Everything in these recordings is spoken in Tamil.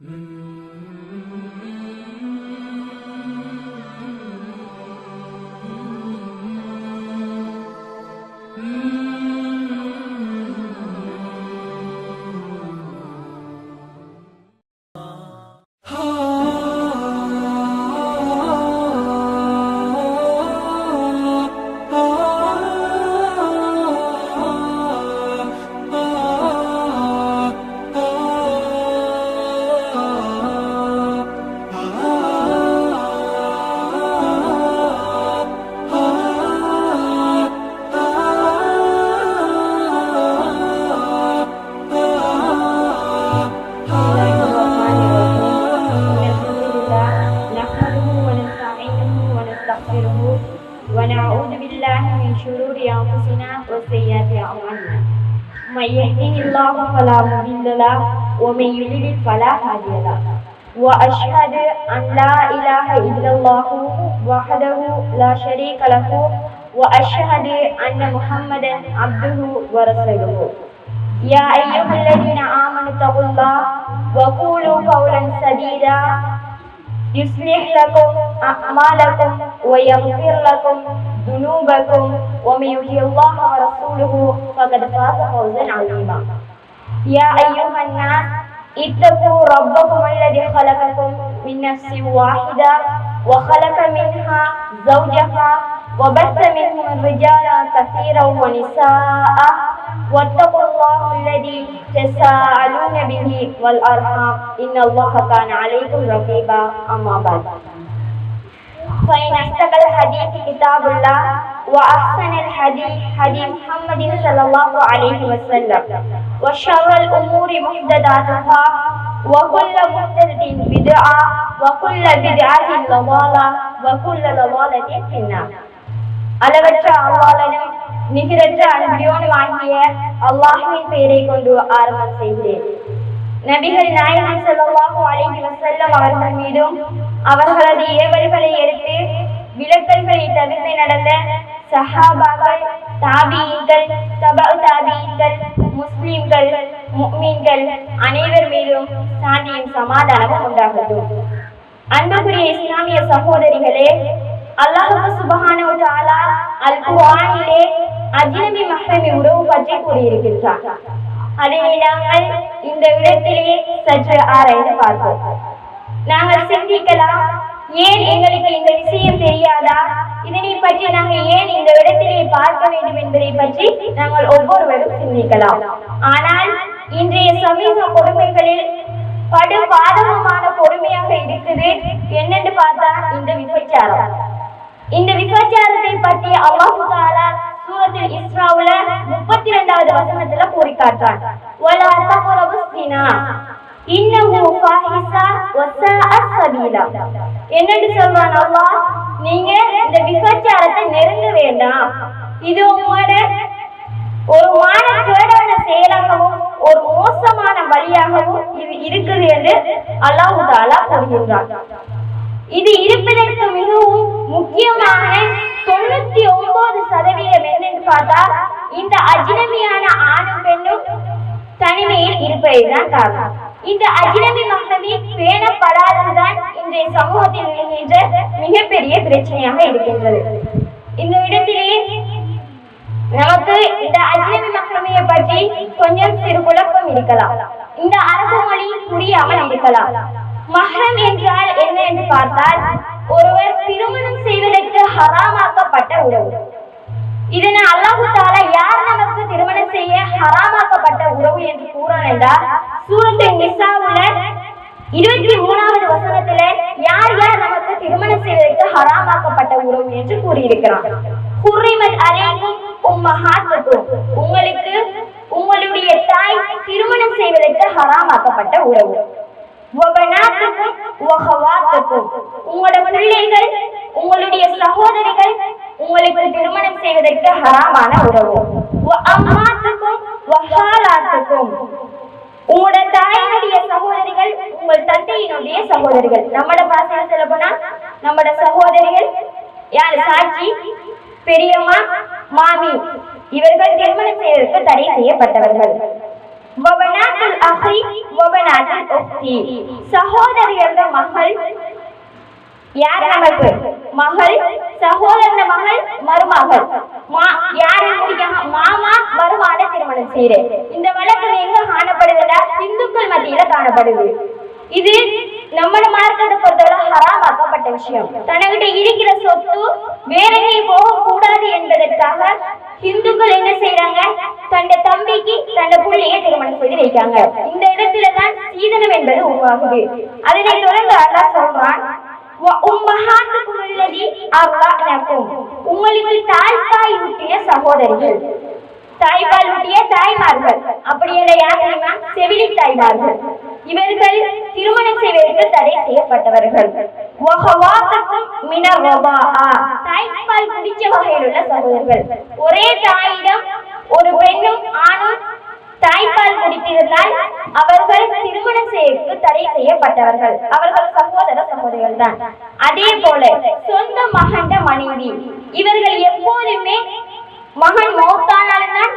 嗯。فلا مضل له ومن يضلل فلا هادي له. وأشهد أن لا إله إلا الله وحده لا شريك له وأشهد أن محمدا عبده ورسوله. يا أيها الذين آمنوا اتقوا الله وقولوا قولا سديدا. يصلح لكم أعمالكم ويغفر لكم ذنوبكم ومن يطع الله ورسوله فقد فاز فوزا عظيما. يا أيها الناس اتقوا ربكم الذي خلقكم من نفس واحدة وخلق منها زوجها وبث منهم رجالا كثيرا ونساء. واتقوا الله الذي تساءلون به والأرحام. إن الله كان عليكم رقيبا. أما بعد. فإن أصدق الحديث كتاب الله وأحسن الحديث حديث محمد صلى الله عليه وسلم وشر الأمور محدثاتها وكل محدثة بدعة وكل بدعة ضلالة وكل ضلالة في النار அளவற்ற அல்லாளனும் நிகரற்ற அன்பியோனும் ஆகிய அல்லாஹுவின் பெயரை கொண்டு ஆரம்பம் செய்கிறேன் நபிகள் நாயகம் ஸல்லல்லாஹு அலைஹி வஸல்லம் அவர்கள் மீதும் அவர்களது ஏவல்களை எடுத்து விளக்கல்களை தவிர்த்து நடந்த சஹாபாக்கள் தாபீன்கள் தபா தாபீன்கள் முஸ்லிம்கள் முஃமின்கள் அனைவர் மீதும் சாந்தியும் சமாதானமும் உண்டாகட்டும். அன்புக்குரிய இஸ்லாமிய சகோதரிகளே அல்லாஹ் சுபஹான வ அல் குர்ஆனிலே அஜ்னபி மஹ்ரமி உறவு பற்றி கூறியிருக்கின்றார். அதை நாங்கள் இந்த இடத்திலே சற்று ஆராய்ந்து பார்ப்போம். நாங்கள் சிந்திக்கலாம் ஏன் எங்களுக்கு இந்த விஷயம் தெரியாதா? இதனை பற்றி நாங்கள் ஏன் இந்த இடத்திலே பார்க்க வேண்டும் என்பதை பற்றி நாங்கள் ஒவ்வொருவரும் சிந்திக்கலாம். ஆனால் இன்றைய சமீப கொடுமைகளில் படு பாதகமான கொடுமையாக இருக்குது என்னென்று பார்த்தா இந்த விபச்சாரம். இந்த விபச்சாரத்தை பற்றி அல்லாஹு தாலா சூரத்தில் இஸ்ராவுல முப்பத்தி ரெண்டாவது வசனத்துல கூறி காட்டான் இன்னஹு ஃபாஹிஷா வஸாஅ சபீலா என்னன்னு சொல்றான் அல்லாஹ் நீங்க இந்த விபச்சாரத்தை நெருங்க வேண்டாம். இது உங்களோட ஒரு மானக்கேடான செயலாகவும் ஒரு மோசமான வழியாகவும் இது இருக்குது என்று அல்லாஹு தாலா கூறுகின்றான். இது இருப்பதற்கு மிகவும் முக்கியமான தொண்ணூத்தி ஒன்பது சதவீதம் என்னன்னு பார்த்தா இந்த அஜினமியான ஆணும் பெண்ணும் தனிமையில் இருப்பதுதான் காரணம். இந்த அஜினபி மகனவி பேணப்படாததுதான் இன்றைய சமூகத்தில் நிகழ்கின்ற மிகப்பெரிய பிரச்சனையாக இருக்கின்றது. இந்த இடத்திலே நமக்கு இந்த அஜினபி மஹ்ரமியை பற்றி கொஞ்சம் சிறு குழப்பம் இருக்கலாம். இந்த அரபு மொழி புரியாமல் இருக்கலாம். மஹ்ரம் என்றால் என்ன என்று பார்த்தால் ஒருவர் திருமணம் செய்வதற்கு ஹராமாக்கப்பட்ட உறவு. இதனை அல்லாஹு தாலா யார் நமக்கு திருமணம் செய்ய ஹராமாக்கப்பட்ட உறவு என்று கூறான் என்றால் சூரத்தை நிசாவுல இருபத்தி மூணாவது வசனத்துல யார் யார் நமக்கு திருமணம் செய்வதற்கு ஹராமாக்கப்பட்ட உறவு என்று கூறியிருக்கிறார் குர்ரிமத் அலைக்கும் உம்மஹாத்துக்கும் உங்களுக்கு உங்களுடைய தாய் திருமணம் செய்வதற்கு ஹராமாக்கப்பட்ட உறவு. உங்களோட பிள்ளைகள் உங்களுடைய சகோதரிகள் உங்களுக்கு திருமணம் செய்வதற்கு ஹராமான உறவு. அம்மாத்துக்கும் வஹாலாத்துக்கும் உங்களோட தாயினுடைய சகோதரிகள் உங்கள் தந்தையினுடைய சகோதரிகள். நம்மட பாசையில சொல்ல போனா நம்மட சகோதரிகள் யார்? சாட்சி பெரியம்மா மாமி. இவர்கள் திருமணம் செய்வதற்கு தடை செய்யப்பட்டவர்கள். வபனாத்துல் அஹி வபனாத் பனாத்துல் சகோதரியோட மகள் யார்? நமக்கு மகள் சகோதரன மகள் மருமகள். யாரு மாமா மருமான திருமணம் செய்யறேன். இந்த வழக்கம் எங்க காணப்படுதுன்னா இந்துக்கள் மத்தியில காணப்படுது. இது நம்மள மார்க்கத்தை பொறுத்தவரை ஹராமாக்கப்பட்ட விஷயம். தனக்கிட்ட இருக்கிற சொத்து வேற எங்கேயும் போக கூடாது என்பதற்காக இந்துக்கள் என்ன செய்யறாங்க தன் தம்பிக்கு தன் பிள்ளையை திருமணம் செய்து வைக்காங்க இந்த இடத்துல தான் சீதனம் என்பது உருவாகுது. அதனை தொடர்ந்து அல்லாஹ் சொல்றான் உம்மஹாத்துக்கும் அல்லதி அர்லஅனக்கும் உங்களுக்கு தாய்ப்பால் ஊட்டிய சகோதரிகள். தாய்ப்பால் ஊட்டிய தாய்மார்கள். அப்படி என்ற யார் தெரியுமா? செவிலி தாய்மார்கள். இவர்கள் திருமணம் செய்வதற்கு தடை செய்யப்பட்டவர்கள். தாய்ப்பால் குடிச்ச வகையில் உள்ள சகோதரர்கள் ஒரே தாயிடம் ஒரு பெண்ணும் ஆணும் தாய்ப்பால் குடித்திருந்தால் அவர்கள் திருமணம் செய்யறதுக்கு தடை செய்யப்பட்டவர்கள். அவர்கள் சகோதர சகோதரிகள் தான் அதே போல சொந்த மகண்ட மனைவி. இவர்கள் எப்போதுமே மகன் மௌத்தானாலும் தான்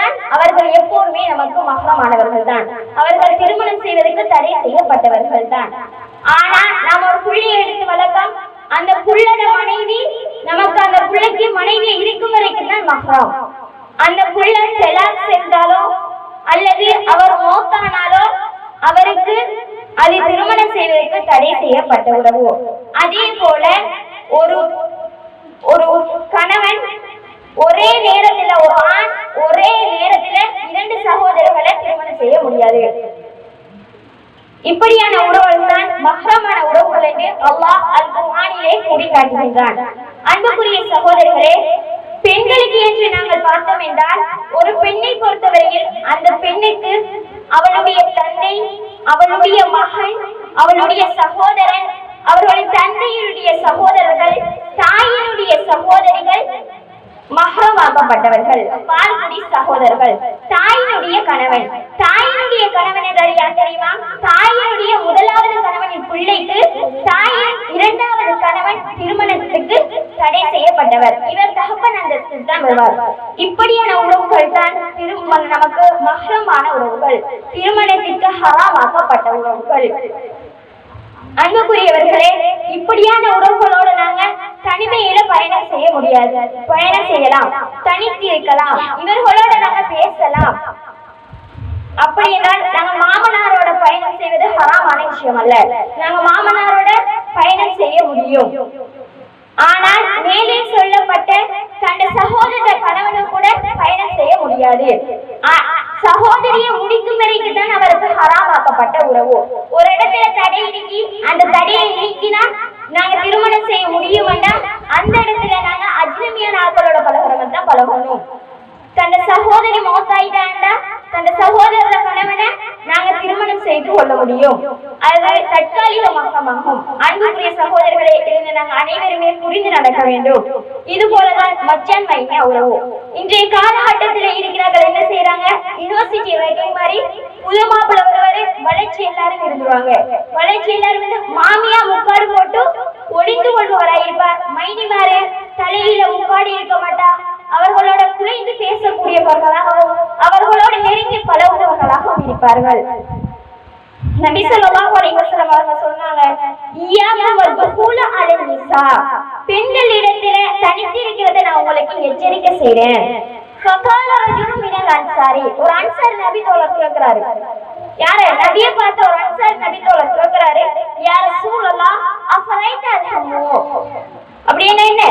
தான் அவர்கள் எப்போதுமே நமக்கு மகமானவர்கள் தான் அவர்கள் திருமணம் செய்வதற்கு தடை செய்யப்பட்டவர்கள் தான் ஆனா நாம் ஒரு புள்ளியை எடுத்து வளர்ക്കാം அந்த புள்ளட மனைவி நமக்கு அந்த பிள்ளைக்கு மனைவி இருக்கும் வரைக்கும் தான் மகரம். அந்த புள்ள செலாக் சென்றாலோ அல்லது அவர் மௌத்தானாலோ அவருக்கு அது திருமணம் செய்வதற்கு தடை செய்யப்பட்ட உறவு. அதே போல ஒரு ஒரு கணவன் ஒரே நேரத்துல ஒரு ஆண் ஒரே நேரத்துல இரண்டு சகோதரர்களை திருமணம் செய்ய முடியாது. இப்படியான உறவுகள் தான் மஹ்ரமான உறவுகள் என்று அல்லாஹ் அல் குர்ஆனிலே கூறி காட்டுகின்றான் அன்புக்குரிய சகோதரர்களே பெண்களுக்கு என்று நாங்கள் பார்த்தோம் என்றால் ஒரு பெண்ணை பொறுத்தவரையில் அந்த பெண்ணுக்கு அவளுடைய தந்தை அவளுடைய மகன் அவளுடைய சகோதரன் அவருடைய தந்தையினுடைய சகோதரர்கள் தாயினுடைய சகோதரிகள் மகரமாக்கப்பட்டவர்கள் பால்குடி சகோதரர்கள் தாயினுடைய கணவன் தாயினுடைய கணவன் என்றால் யார் தெரியுமா தாயினுடைய முதலாவது கணவனின் பிள்ளைக்கு தாயின் இரண்டாவது கணவன் திருமணத்துக்கு தடை செய்யப்பட்டவர் இவர் தகப்பன் அந்தஸ்தில் இப்படியான உறவுகள் தான் திருமண நமக்கு மகரமான உறவுகள். திருமணத்திற்கு ஹராமாக்கப்பட்ட உறவுகள். அன்புக்குரியவர்களே இப்படியான உறவுகளோடு நாங்க தனிமையில பயணம் செய்ய முடியாது. பயணம் செய்யலாம். தனித்து இருக்கலாம். இவர்களோட நாங்க பேசலாம். அப்படி என்றால் நாங்க மாமனாரோட பயணம் செய்வது ஹராமான விஷயம் அல்ல. நாங்க மாமனாரோட பயணம் செய்ய முடியும். ஆனால் சகோதரர் கணவனும் கூட பயணம் செய்ய முடியாது. சகோதரியை முடிக்கும் வரைக்கும் தான் அவருக்கு ஹராமாக்கப்பட்ட உறவு. ஒரு இடத்துல தடை நீக்கி அந்த தடையை நீக்கினா நாங்க திருமணம் செய்ய முடியும் அந்த இடத்துல நாங்க அஜ்னமியான ஆட்களோட பழகிறவங்க தான் பழகணும். தன் சகோதரி மோத்தாயிட்டாண்டா தன் சகோதரர கணவனை நாங்க திருமணம் செய்து கொள்ள முடியும். அது தற்காலிகமாகமாகும். அன்புக்குரிய சகோதரர்களை இருந்து நாங்கள் அனைவருமே புரிந்து நடக்க வேண்டும். இது போலதான் மச்சான் மைய உறவு இன்றைய காலகட்டத்தில் இருக்கிறார்கள் என்ன செய்யறாங்க யூனிவர்சிட்டி ரேட்டிங் மாதிரி புது மாப்பிள்ள வருவாரு வளர்ச்சி எல்லாரும் இருந்துருவாங்க வளர்ச்சி எல்லாரும் வந்து மாமியா முக்காடு போட்டு ஒளிந்து கொள்வாரா இருப்பார் மைனிமாரு தலையில முக்காடு இருக்க மாட்டா. அவர்களோட குறைந்து பேசக்கூடியவர்களாகவும் அவர்களோடு நெருங்கி பழகுவர்களாகவும் இருப்பார்கள். நபி ஸல்லல்லாஹு அலைஹி வஸல்லம் சொன்னாங்க இய்யாக்கும் நிசா பெண்கள் தனித்து இருக்கிறதை நான் உங்களுக்கு எச்சரிக்கை செய்றேன். ஃபகால ரஜுலும் மினல் அன்சாரி. ஒரு அன்சார் நபி தோழர் கேக்குறாரு. யாரு? நபிய பார்த்த ஒரு அன்சார் நபி தோழர் கேக்குறாரு. யார் ரசூலல்லாஹ் அஃபரைத அல்ஹம்மு அப்படின்னா என்ன?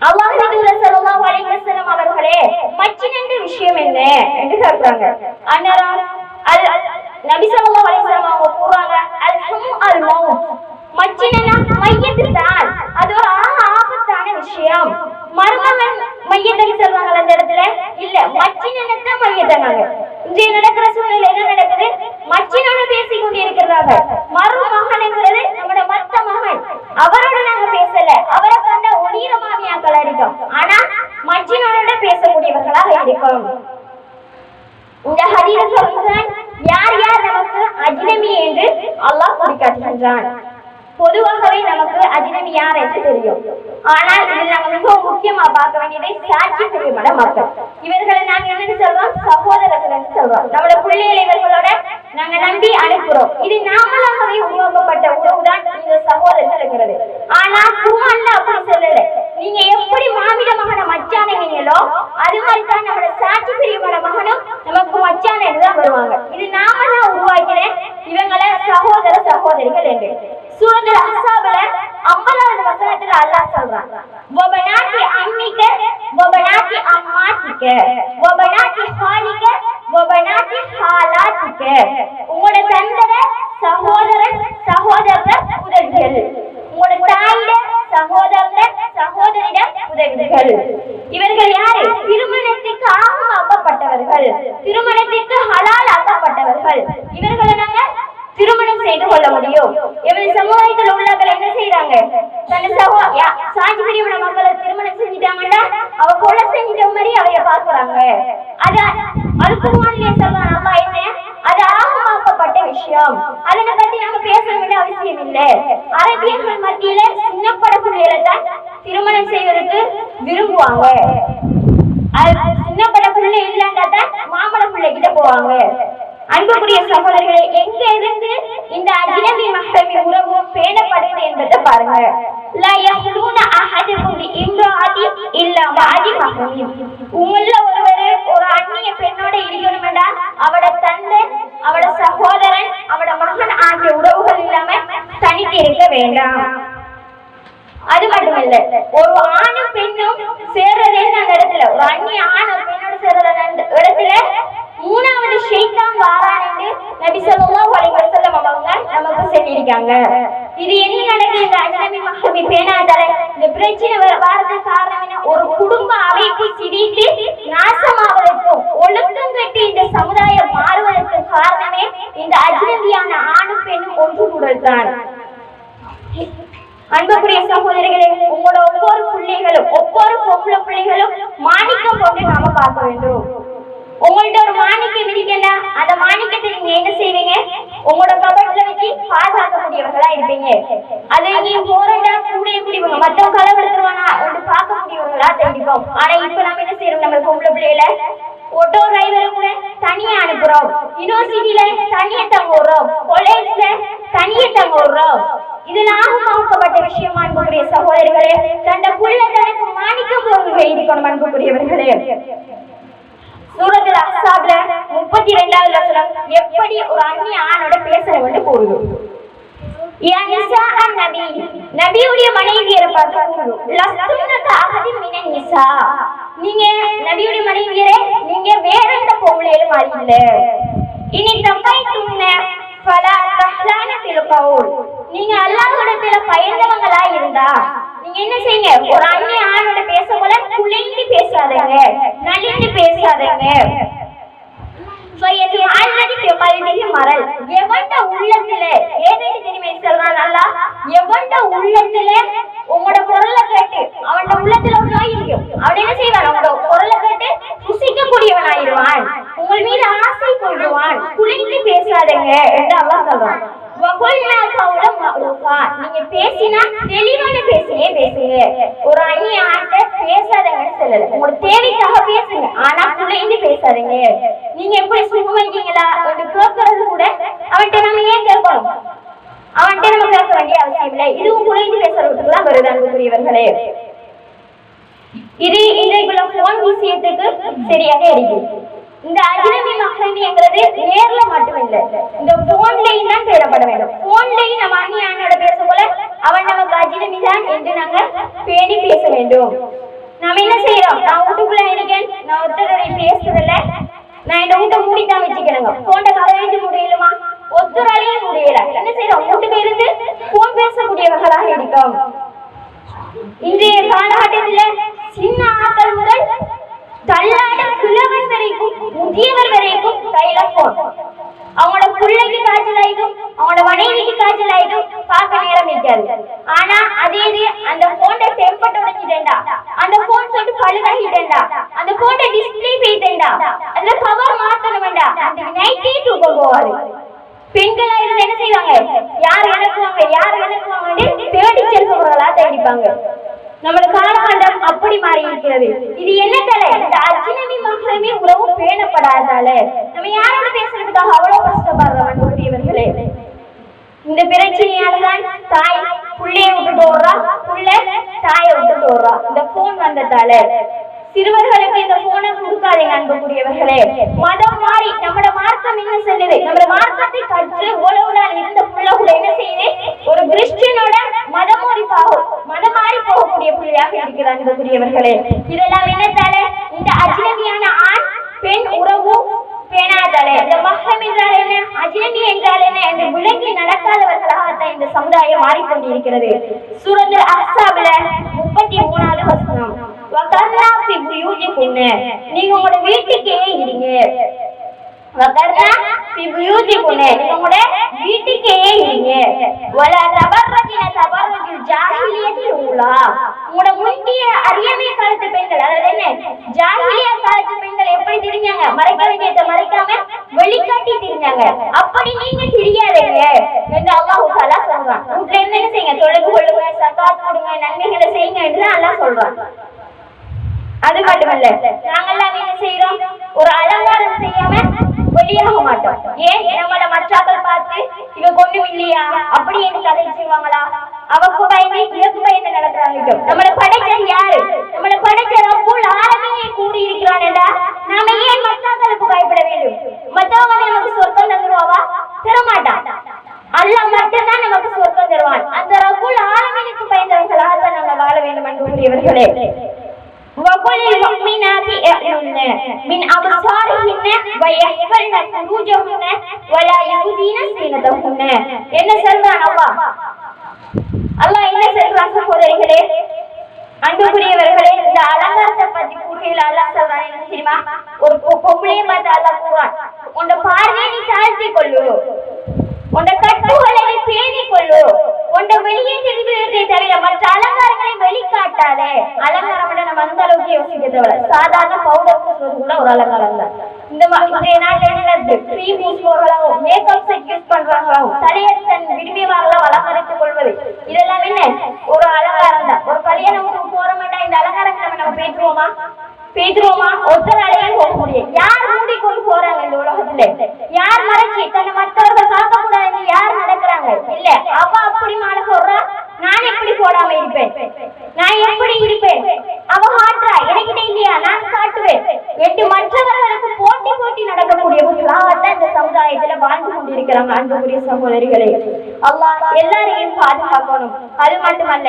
அல்லாஹ் தூதர் ஸல்லல்லாஹு அலைஹி வஸல்லம் அவர்களே மச்சின் என்ற விஷயம் என்ன என்று கேட்கிறாங்க. அன்னரம் அல் நபி ஸல்லல்லாஹு அலைஹி வஸல்லம் அவங்க கூறாங்க அல் ஹும் அல் மௌத். மச்சினா மையத்து தான் அது ஒரு ஆபத்தான விஷயம். மருமகன் மையத்தை சொல்றாங்க அந்த இடத்துல? இல்ல மச்சினனை மையத்தை இன்றைய நடக்கிற சூழ்நிலை என்ன நடக்குது? மச்சினோட பேசிக் மகன் மருமகன்ங்கிறது நம்மட மத்த மகன். அவரோட நாங்க பேசல. அவரை கண்ட ஒளிர மாமியாக்கள் அடிக்கும். ஆனா மச்சினோட பேசக்கூடியவர்களாக இருக்கும். இந்த ஹதீர சொல்கிறான் யார் யார் நமக்கு அஜ்னமி என்று அல்லாஹ் குறிக்காட்டுகின்றான் பொதுவாகவே நமக்கு அஜ்னமி யார் என்று தெரியும். ஆனால் இதில் நாங்கள் மிகவும் முக்கியமா பார்க்க வேண்டியதை சாட்சி திருமண மக்கள். இவர்களை நாங்க என்னன்னு சொல்றோம் சகோதரர்கள் என்று சொல்றோம் நம்மளோட பிள்ளைகளை இவர்களோட நாங்க நம்பி அனுப்புறோம். இது நாமளாகவே உருவாக்கப்பட்ட உறவுதான் இந்த சகோதரர்கள்ங்கிறது ஆனா குர்ஆன்ல அப்படி சொல்லல. நீங்க எப்படி மாமிட மகன மச்சானீங்களோ அது மாதிரி தான் நம்மளோட சாட்சி பிரியமான மகனும் நமக்கு மச்சான தான் வருவாங்க. இது நாம தான் உருவாக்கின இவங்கள சகோதர சகோதரிகள் என்று. சூரத்தில் அசாபல ஐம்பதாவது வசனத்துல அல்லாஹ் சொல்றான். வபனாத்தி அம்மிக்க வபனாத்தி அம்மாத்திக்க வபனாத்தி ஹாலிக்க வபனாத்தி ஹாலாத்திக்க. உங்களோட தந்தர சகோதரன் சகோதரர் உதவிகள் உங்களோட தாயிட சகோதரர் சகோதரிடம் உதவிகள் இவர்கள் யாரு? திருமணத்துக்கு ஆகும் ஆகமாக்கப்பட்டவர்கள் திருமணத்திற்கு ஹலால் ஆக்கப்பட்டவர்கள். இவர்களை நாங்க திருமணம் செய்து கொள்ள முடியும். எமது சமுதாயத்தில் உள்ளவர்கள் என்ன செய்யறாங்க தன் சகோ பிரிவின மக்களை திருமணம் செஞ்சுட்டாங்கன்னா அவ கொலை செஞ்ச மாதிரி அவைய பாக்குறாங்க அது அது குருவானிலே சொல்றான் அம்மா என்ன? அது ஆகமாக்கப்பட்ட விஷயம். அதனை பத்தி நம்ம பேச வேண்டிய அவசியம் இல்லை. அரபியர்கள் மத்தியில சின்னப்பட பிள்ளைகளை தான் திருமணம் செய்வதற்கு விரும்புவாங்க. அது சின்னப்பட பிள்ளை இல்லாண்டா தான் மாமல பிள்ளை கிட்ட போவாங்க. அன்புக்குரிய சகோதரர்களே எங்க இருந்து இந்த அஜ்னபி மஹ்ரமி உறவு பேணப்படுது என்பதை பாருங்க. லா யஹ்லூன அஹதுக்கும் பி இம்ராஅதி இல்லா மஅதி மஹ்ரமி. உங்கள ஒருவர் ஒரு அந்நிய பெண்ணோட இருக்கணும்டா அவட தந்தை அவட சகோதரன் அவட மகன் ஆகிய உறவுகள் இல்லாம தனித்து இருக்க வேண்டாம். அது மட்டும் இல்ல ஒரு ஆணும் பெண்ணும் சேர்றதே அந்த இடத்துல ஒரு அந்நிய ஆண் ஒரு பெண்ணோட சேர்றது அந்த இடத்துல மூணாவது ஷைத்தான் வாரான் நபி ஸல்லல்லாஹு அலைஹி வஸல்லம் அவங்க நமக்கு சொல்லியிருக்காங்க. இது என்ன நடக்குது இந்த அஜ்னபி மஹ்ரமி பேணாதால இந்த பிரச்சனை வரது காரணம் என்ன? ஒரு குடும்ப அமைப்பு சிரித்து நாசமாவதற்கும் ஒழுக்கம் கட்டி இந்த சமுதாயம் மாறுவதற்கு காரணமே இந்த அஜ்னபியான ஆணும் பெண்ணும் ஒன்று கூடல் தான் அன்புக்குரிய சகோதரிகளே உங்களோட ஒவ்வொரு பிள்ளைகளும் ஒவ்வொரு பொம்பளை பிள்ளைகளும் மாணிக்கம் கொண்டு நாம பார்க்க வேண்டும். உங்கள்ட்ட ஒரு மாணிக்கம் இருக்கேன்னா அந்த மாணிக்கத்தை நீங்க என்ன செய்வீங்க? உங்களோட கபட்ல வச்சு பாதுகாக்கக்கூடியவர்களா இருப்பீங்க. அதை நீங்க போறதா கூடிய கூடியவங்க மத்தவங்க உங்களுக்கு பார்க்க கூடியவங்களா தெரிவிப்போம் ஆனா இப்ப நம்ம என்ன செய்யறோம்? நம்ம பொம்பளை பிள்ளையில ஓட்டோ டிரைவரை கூட தனியா அனுப்புறோம். யூனிவர்சிட்டியில தனியா தங்க விடுறோம். காலேஜ்ல தனியா தங்க விடுறோம். இது நாகமாக்கப்பட்ட விஷயம் அன்புக்குரிய சகோதரிகளே தந்த புள்ள தனக்கு மாணிக்கம் பொருள்கள் இருக்கணும் அன்புக்குரியவர்களே. சூரத்தில் அசாப்ல முப்பத்தி ரெண்டாவது வசனம் எப்படி ஒரு அந்நிய ஆணோட பேசணும்னு கூறுது நபி. நபியுடைய மனைவியரை பார்த்து கூறுது. லஸ்துன்னக நிசா. நீங்க நபியுடைய மனைவியரே நீங்க வேற எந்த பொம்பளையிலும் மாதிரி இனி தப்பைத்துன்ன பல தஹ்லான பில் கவுல். நீங்க அல்லாஹ்விடத்துல பயந்தவங்களா இருந்தா என்ன செய்யுங்க? ஒரு அந்நிய ஆணோட பேச போல குலைந்து பேசாதீங்க. நலிந்து பேசாதீங்க. எவன்ட உள்ளத்துல ஏதேடி தெரியுமே சொல்றான் நல்லா? எவன்ட உள்ளத்துல உங்களோட குரலை கேட்டு அவனோட உள்ளத்துல ஒரு நோய் இருக்கும். அவன் என்ன செய்வான்? உங்களோட குரலை கேட்டு ஆயிடுவான் உங்கள் மீது ஆசை கொள்ளுவான். குளிந்து பேசாதீங்க என்று அல்லாஹ் சொல்றான். நீங்க பேசினா தெளிவான பேசியே பேசுங்க ஒரு அந்நிய ஆட்ட பேசாதங்கன்னு சொல்லல உங்களோட தேவைக்காக பேசுங்க ஆனா குலைந்து பேசாதீங்க நீங்க எப்படி சும்மா இருக்கீங்களா என்று கேட்கறது கூட அவன்கிட்ட நம்ம ஏன் கேட்கணும் அவன்கிட்ட நம்ம கேட்க வேண்டிய அவசியம் இல்லை இதுவும் குலைந்து பேசுறதுக்கு தான் வருது அன்புக்குரியவர்களே இது இன்றைக்குள்ள போன் விஷயத்துக்கு சரியாக இருக்குது இந்த அஜ்னபி மஹ்ரமிங்கிறது நேர்ல மட்டும் இல்ல இந்த போன்லயும் தான் தேடப்பட வேண்டும். போன்லயும் நம்ம அண்ணியானோட பேச போல அவன் நமக்கு அஜ்னபி தான் என்று நாங்க பேணி பேச வேண்டும். நாம என்ன செய்யறோம்? நான் வீட்டுக்குள்ள இருக்கேன். நான் ஒருத்தருடைய பேசுறதில்ல. நான் இந்த வீட்டை மூடி தான் வச்சுக்கணுங்க போன்ட கதை முடியலுமா? ஒத்துராலையும் முடியல. என்ன செய்யறோம்? வீட்டுக்கு இருந்து போன் பேசக்கூடியவர்களாக இருக்கோம். இன்றைய காலகட்டத்தில் சின்ன ஆக்கள் முதல் தள்ளாட கிழவன் வரைக்கும் முதியவர் வரைக்கும் கையில போன் அவங்களோட பிள்ளைக்கு காய்ச்சல் ஆயிடும் அவங்களோட மனைவிக்கு காய்ச்சல் ஆயிடும் பார்க்க நேரம் இருக்காது. ஆனா அதே இது அந்த போன்ட டெம்பர்ட் உடைஞ்சிட்டேன்டா அந்த போன் சொல்லிட்டு பழுதாகிட்டேன்டா அந்த போன்ட டிஸ்பிளே போயிட்டேன்டா. அதுல கவர் மாத்தணும் வேண்டாம் அந்த நைட்டே தூக்கம் போவாரு. பெண்களா இருந்து என்ன செய்வாங்க? யார் இழக்குவாங்க யார் இழக்குவாங்கன்னு தேடி செல்பவர்களா தேடிப்பாங்க. நமது காலகண்டம் அப்படி மாறி இருக்கிறது இது என்ன தலை இந்த அச்சினமி மகளமே உறவும் பேணப்படாதாலே. நம்ம யாரோட பேசுறதுக்காக அவ்வளவு கஷ்டப்படுறவன் கூடியவர்களே இந்த பிரச்சனையாலதான் தாய் புள்ளைய விட்டுட்டு ஓடுறா புள்ள தாயை விட்டுட்டு ஓடுறா. இந்த போன் வந்ததால. சிறுவர்களுக்கு இந்த போனை கொடுக்காதீங்க அன்புக்குரியவர்களே. மதம் மாறி நம்மட மார்க்கம் என்ன சொல்லுது? நம்மட மார்க்கத்தை கற்று உழவு நாள் இருந்த புள்ள கூட என்ன செய்யுது? ஒரு கிறிஸ்டியனோட மதம் மாறி போகும் மதம் மாறி போகக்கூடிய புள்ளியாக இருக்கிறது அன்புக்குரியவர்களே. இதெல்லாம் என்னத்தால இந்த அஜினபியான ஆண் பெண் உறவு பேணாதலே. இந்த மஹரம் என்றால் என்ன? அஜினபி என்றால் என்ன? என்று விளங்கி நடக்காதவர்களாகத்தான் இந்த சமுதாயம் மாறிக்கொண்டிருக்கிறது. சூரத்தில் அஹ்ஸாபில முப்பத்தி மூணாவது வசனம். வகர்னா ஃபி புயூஜிகுன்ன நீங்க உங்களோட வீட்டுக்கே இருங்க. வகர்னா ஃபி புயூஜிகுன்ன நீங்க உங்களோட வீட்டுக்கே இருங்க. வல தபர்ரஜின தபர்ரஜில் ஜாஹிலியத்தில் உங்களா உங்களோட முந்திய அறியாமை காலத்து பெண்கள் அதாவது என்ன? ஜாஹிலியா காலத்து பெண்கள் எப்படி திரிஞ்சாங்க? மறைக்க வேண்டியதை மறைக்காம வெளிக்காட்டி திரிஞ்சாங்க. அப்படி நீங்க தெரியாதீங்க என்று அல்லாஹ் தஆலா சொல்றான் வீட்டுல இருந்து என்ன செய்யுங்க? தொழுகு கொள்ளுங்க சக்காத் கொடுங்க நன்மைகளை செய்யுங்க என்று அல்லாஹ் சொல்றான் அது மட்டுமல்ல நாங்கெல்லாம் என்ன செய்யறோம் ஒரு அலங்காரம் செய்யாம வெளியாக மாட்டோம். ஏன்? நம்மள மற்றாக்கள் பார்த்து இவ கொண்டு இல்லையா? அப்படி என்று கதை செய்வாங்களா அவக்கு பயந்து இவக்கு பயந்து நடக்கிறாங்க நம்மளை படைச்சது யாரு? நம்மள படைச்ச ரப்புல் ஆலமீனை கூடி இருக்கிறான் நாம ஏன் மற்றாக்களுக்கு பயப்பட வேண்டும்? மத்தவங்க நமக்கு சொர்க்கம் தந்துருவாவா? தரமாட்டான். அல்லாஹ் மட்டும்தான் நமக்கு சொர்க்கம் தருவான். அந்த ரப்புல் ஆலமீனுக்கு பயந்தவர்களாக தான் நம்ம வாழ வேண்டும் என்று கூறியவர்களே وقل المؤمنات يغضن من أبصارهن ويحفظن فروجهن ولا يبدين زينتهن என்ன சொல்றான் அல்லாஹ் அல்லாஹ் என்ன சொல்றான் சகோதரிகளே அன்புக்குரியவர்களே இந்த அலங்காரத்தை பத்தி கூறுகையில் அல்லாஹ் சொல்றான் என்ன தெரியுமா ஒரு பொ- பொம்பளையை பார்த்து அல்லாஹ் கூறான் உன்னை பார்வையை நீ தாழ்த்தி கொள்ளு உன்னை கட்டுகளை நீ பேணி கொள்ளு. உன்னை வெளியே தெரிவிக்கிறதை தவிர மற்ற அலங்காரங்களை வெளிக்காட்டாதே. அலங்காரம் நம்ம அந்த அளவுக்கு யோசிக்க சாதாரண பவுடர் பூசுறது கூட ஒரு அலங்காரம் தான். இந்த மா- இன்றைய நாட்டில் என்ன க்ரீம் யூஸ் போடுறதாகவும் மேக்கப் செட் யூஸ் பண்றாங்களாகவும் தலையை தன் விரும்பியவார்களாம் அலங்கரித்துக் கொள்வது. இதெல்லாம் என்ன? ஒரு அலங்காரம் தான். ஒரு கல்யாணம் வீட்டுக்கு போற மாட்டா இந்த அலங்காரங்களை நம்ம நம்ம பேசுவோமா பேசுவோமா? ஒருத்தராலையும் போக முடியும். யார் மூடி கொண்டு போறாங்க இந்த உலகத்துல? யார் மறைச்சி தன்னை மற்றவர்கள் பார்க்க கூடாதுன்னு யார் நடக்கிறாங்க? இல்ல. அவ அப்படி மாட சொல்றா நான் எப்படி போடாம இருப்பேன்? நான் எப்படி இருப்பேன்? அவ காட்டுறா. எனக்கிட்ட இல்லையா? நான் காட்டுவேன். என்று மற்றவர்களுக்கு போட்டி போட்டி நடக்கக்கூடியவர்களாகத்தான் இந்த சமுதாயத்துல வாழ்ந்து கொண்டிருக்கிறாங்க அன்புக்குரிய சகோதரிகளே. அல்லாஹ் எல்லாரையும் பாதுகாக்கணும். அது மட்டுமல்ல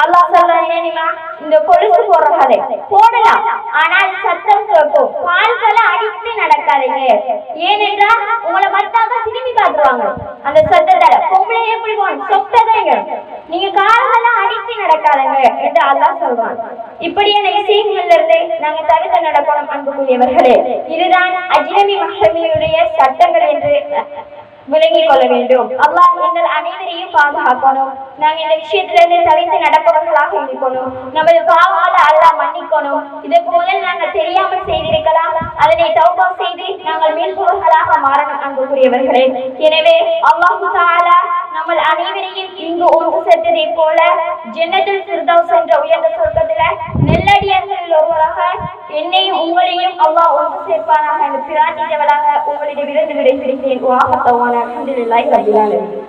அல்லாஹ் சொல்றான் இந்த கொலுசு போடுற கதை. போடலாம். ஆனால் சத்தம் கேட்கும். கால்களை அடித்து நடக்காதீங்க. ஏனென்றால் உங்களை மத்தாக திரும்பி பார்த்துருவாங்க. அந்த சத்தத்தால பொம்பளை எப்படி போகணும்? சொத்ததைங்க நீங்க கால்களை அடித்து நடக்காதீங்க என்று அல்லாஹ் சொல்றான். இப்படியான விஷயங்கள்ல இருந்து நாங்க தவிர்த்து நடக்கணும் அன்புக்குரியவர்களே. இதுதான் அஜ்னபி மஹமியுடைய சட்டங்கள் என்று விளங்கிக் கொள்ள வேண்டும் அல்லாஹ் எங்கள் அனைவரையும் பாதுகாக்கணும். நாங்க இந்த விஷயத்திலிருந்து தவித்து நடப்பவர்களாக இருக்கணும். நமது பாவங்களை அல்லாஹ் மன்னிக்கணும். இதற்கு போல நாங்கள் தெரியாமல் செய்திருக்கலாம். அதனை தௌபா செய்து நாங்கள் மீள்பவர்களாக மாறணும் அன்புக்குரியவர்களே. எனவே அல்லாஹு தாலா நம்மள் அனைவரையும் இங்கு ஒன்று சேர்த்ததை போல ஜன்னத்துல் ஃபிர்தௌஸ் என்ற உயர்ந்த சொர்க்கத்துல நெல்லடியார்களில் ஒருவராக என்னையும் உங்களையும் அல்லாஹ் ஒன்று சேர்ப்பானாக என்று பிரார்த்தித்தவளாக உங்களிடம் இருந்து விடைபெறுகிறேன். ஆலமீன்.